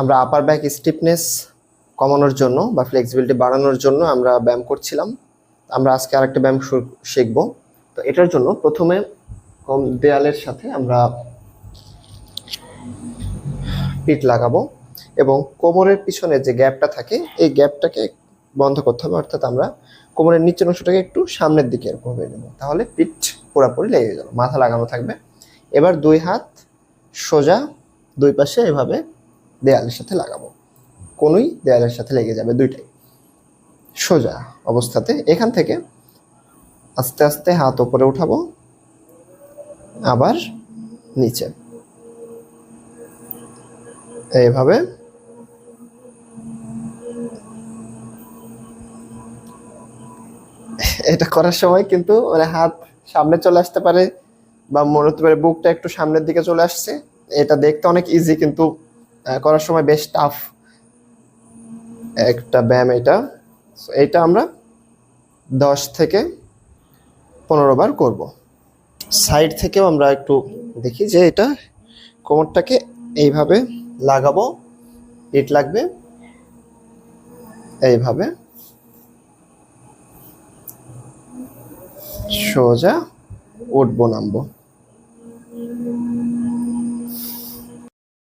আমরা আপার back stiffness কমানোর জন্য বা ফ্লেক্সিবিলিটি বাড়ানোর জন্য আমরা ব্যায়াম করছিলাম। আমরা আজকে আরেকটা ব্যায়াম শিখব। তো এটার জন্য প্রথমে কম দেয়ালের সাথে আমরা পিঠ লাগাবো এবং কোমরের পিছনে যে গ্যাপটা থাকে, এই গ্যাপটাকে বন্ধ করতে হবে। অর্থাৎ আমরা কোমরের নিচের অংশটাকে একটু সামনের দিকে এরকম নেব। তাহলে পিঠ পুরোপুরি লেগে গেল, মাথা লাগানো থাকবে। এবার দুই হাত সোজা, দুই পাশে এভাবে দেয়ালের সাথে লাগাবো। কোনোই দেয়ালের সাথে লেগে যাবে দুইটাই। সোজা অবস্থাতে এখান থেকে আস্তে আস্তে হাত ওপরে উঠাবো, আবার নিচে। এইভাবে এটা করার সময় কিন্তু মানে হাত সামনে চলে আসতে পারে বা মনে হতে পারে বুকটা একটু সামনের দিকে চলে আসছে। এটা দেখতে অনেক ইজি কিন্তু করার সময় বেশ টাফ একটা ব্যায়াম এটা। এইটা আমরা দশ থেকে পনেরো বার করব। সাইড থেকেও আমরা একটু দেখি যে এটা কোমরটাকে এইভাবে লাগাবো ইট লাগবে, এইভাবে। সোজা উঠবো, নামবো।